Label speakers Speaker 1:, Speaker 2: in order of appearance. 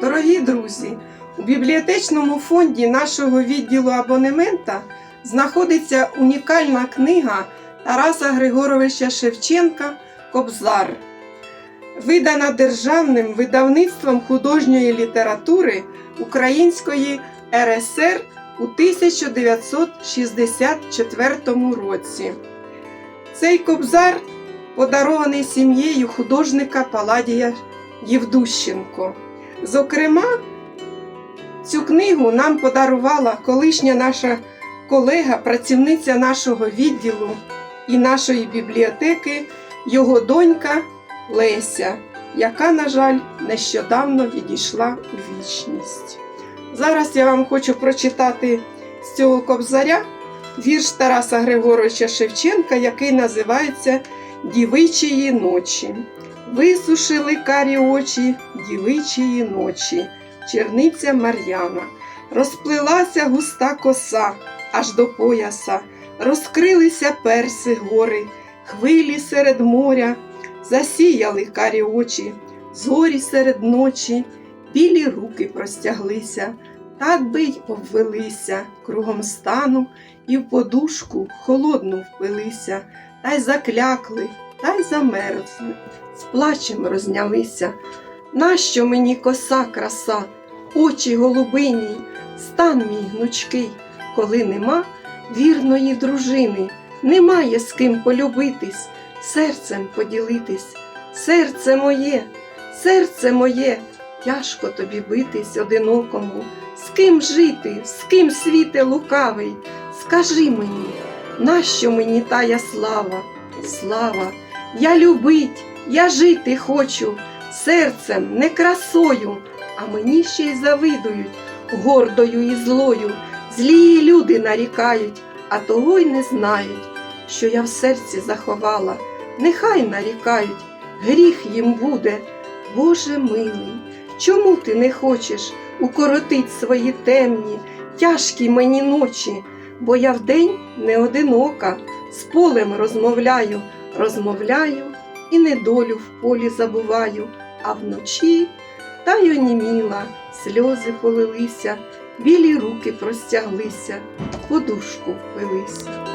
Speaker 1: Дорогі друзі, у бібліотечному фонді нашого відділу абонемента знаходиться унікальна книга Тараса Григоровича Шевченка Кобзар, видана Державним видавництвом художньої літератури Української РСР у 1964 році. Цей кобзар подарований сім'єю художника Паладія Євдущенко. Зокрема, цю книгу нам подарувала колишня наша колега, працівниця нашого відділу і нашої бібліотеки, його донька Леся, яка, на жаль, нещодавно відійшла у вічність. Зараз я вам хочу прочитати з цього кобзаря вірш Тараса Григоровича Шевченка, який називається Дівичії ночі. Висушили карі очі дівичої ночі, черниця Мар'яна. Розплилася густа коса аж до пояса, розкрилися перси гори, хвилі серед моря, засіяли карі очі, зорі серед ночі, білі руки простяглися, так би й обвелися кругом стану, і в подушку холодну впилися, та й заклякли, та й замерзли з плачем рознялися. Нащо мені коса краса, очі голубині, стан мій гнучкий, коли нема вірної дружини, немає з ким полюбитись, серцем поділитись. Серце моє, серце моє, тяжко тобі битись одинокому. З ким жити, з ким світе лукавий? Скажи мені, нащо мені тая слава, слава, я любить, я жити хочу, серцем, не красою, а мені ще й завидують гордою і злою. Злії люди нарікають, а того й не знають, що я в серці заховала. Нехай нарікають, гріх їм буде. Боже милий, чому ти не хочеш укоротить свої темні, тяжкі мені ночі? Бо я вдень не одинока, з полем розмовляю, розмовляю і недолю в полі забуваю, а вночі та й оніміла, сльози полилися, білі руки простяглися, подушку впилися.